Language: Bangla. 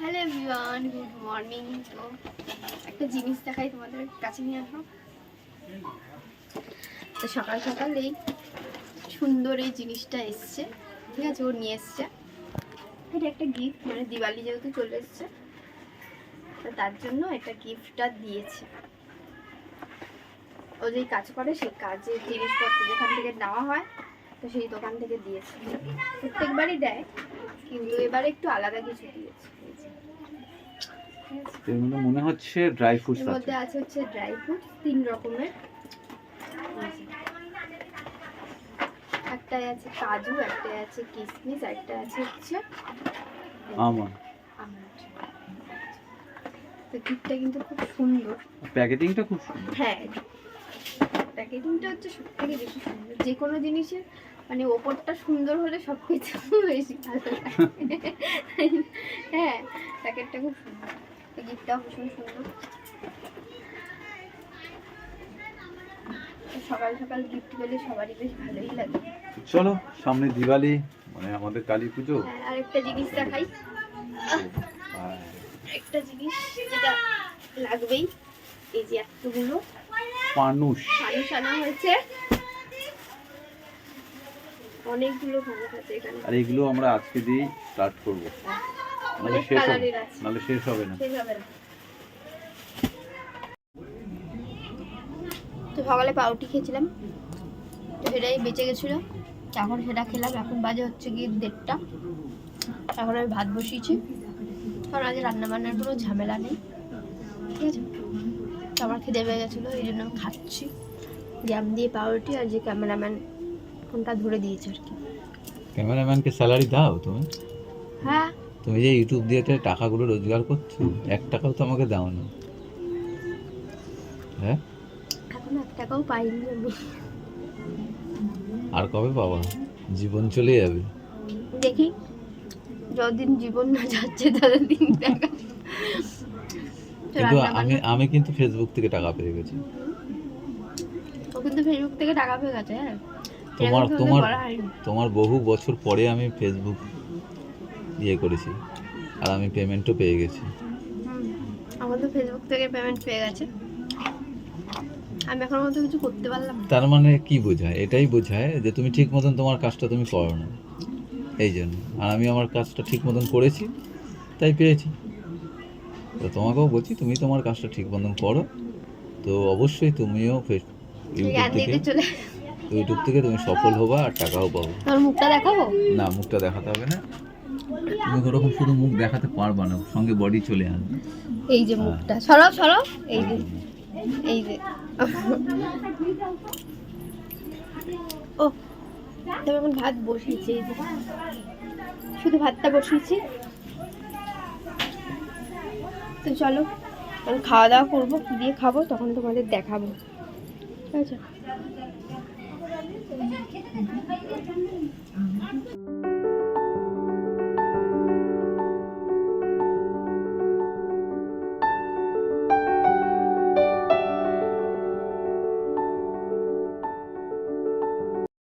Hello everyone, good morning. তো একটা জিনিস দেখাই তোমাদের কাছে নিয়ে আসো তো সকাল সকাল এই সুন্দর এই জিনিসটা এসছে, ঠিক আছে? ও নিয়ে এসছে। এটা একটা গিফট মানে দিওয়ালি যেহেতু চলে এসছে, তো তার জন্য একটা গিফটটা দিয়েছে। ও যেই কাজ করে, সেই কাজের জিনিসপত্র যেখান থেকে নেওয়া হয়, তো সেই দোকান থেকে দিয়েছে। প্রত্যেকবারই দেয়, কিন্তু এবারে একটু আলাদা কিছু দিয়েছে? এর মধ্যে মনে হচ্ছে ড্রাই ফ্রুটস আছে মধ্যে আছে। হচ্ছে ড্রাই ফ্রুট তিন রকমের। একটাই আছে কাজু একটাই আছে কিশমিশ একটা আছে হচ্ছে আমন্ড। তো কিন্তু খুব সুন্দর। প্যাকেটিংটা খুব সুন্দর। হ্যাঁ প্যাকেজিংটা হচ্ছে সবথেকে বেশি সুন্দর। যে কোনো জিনিসের মানে ওপরটা সুন্দর হলে সব কিছু বেশি ভালো লাগে। হ্যাঁ প্যাকেটটা খুব সুন্দর। গিফটটাও ভীষণ সুন্দর। সকাল সকাল গিফট পেলে সবারই বেশ ভালোই লাগে। চলো সামনে দিওয়ালি মানে আমাদের কালী পুজো। হ্যাঁ, আরেকটা জিনিস দেখাই। আর একটা জিনিস যেটা লাগবেই এই যে এতগুলো। পানুষ মানুষ আনা হয়েছে। অনেকগুলো মানুষ আছে এখানে। আর এগুলো আমরা আজকে দিয়ে স্টার্ট করব। নাহলে শেষ হবে নাহলে শেষ হবে না। শেষ হবে না। তো সকালে পাউটি খেয়েছিলাম তো সেটাই বেঁচে গেছিল। এখন সেটা খেলাম এখন বাজে হচ্ছে গিয়ে দেড়টা। এখন আমি ভাত বসিয়েছি। কারণ আজ রান্না বান্নার কোনো ঝামেলা নেই। ঠিক আছে? তো আমার খিদে পেয়ে গেছিল এই জন্য খাচ্ছি। জ্যাম দিয়ে পাউরুটি আর যে ক্যামেরাম্যান ফোনটা ধরে দিয়েছে আর কি। ক্যামেরাম্যানকে স্যালারি দাও তুমি। হ্যাঁ তুমি যে ইউটিউব দিয়ে টাকাগুলো রোজগার করছ এক টাকাও তো আমাকে দাও না হ্যাঁ টাকাও পাইনি আর কবে বাবা জীবন চলে যাবে। দেখি যতদিন জীবন না যাচ্ছে ততদিন তো কিন্তু আমি আমি কিন্তু ফেসবুক থেকে টাকা পেয়ে গেছি। ও কিন্তু ফেসবুক থেকে টাকা পেয়ে গেছে হ্যাঁ? তোমার তোমার। তোমার বহু বছর পরে আমি ফেসবুক ইয়ে করেছি। আর আমি পেমেন্টও পেয়ে গেছি। তো ফেসবুক থেকে পেমেন্ট পেয়ে গেছে। আমি এখন মতো কিছু করতে পারলাম তার মানে কি বোঝায়? এটাই বোঝায় যে তুমি ঠিক মতন তোমার কাজটা তুমি করো না। এই জন্য। আর আমি আমার কাজটা ঠিক মতন করেছি তাই পেয়েছি। তো তোমাকেও বলছি তুমি তোমার কাজটা ঠিক মতন করো। তো অবশ্যই তুমিও ইউটিউব থেকে ইউটিউব থেকে তুমি সফল হবা আর টাকাও পাবো। তোর মুখটা দেখাবো? না মুখটা দেখাতে হবে না। তুমি ওরকম শুধু মুখ দেখাতে পারবা না, সঙ্গে বডি চলে আসবে। এই যে মুখটা। সরাও সরাও। এই যে এই যে। ও তবে এখন ভাত বসিয়েছি, এই যে। শুধু ভাতটা বসিয়েছি। তো চলো এখন খাওয়া দাওয়া করব, কি দিয়ে খাব তখন তোমাদের দেখাবো। ঠিক আছে?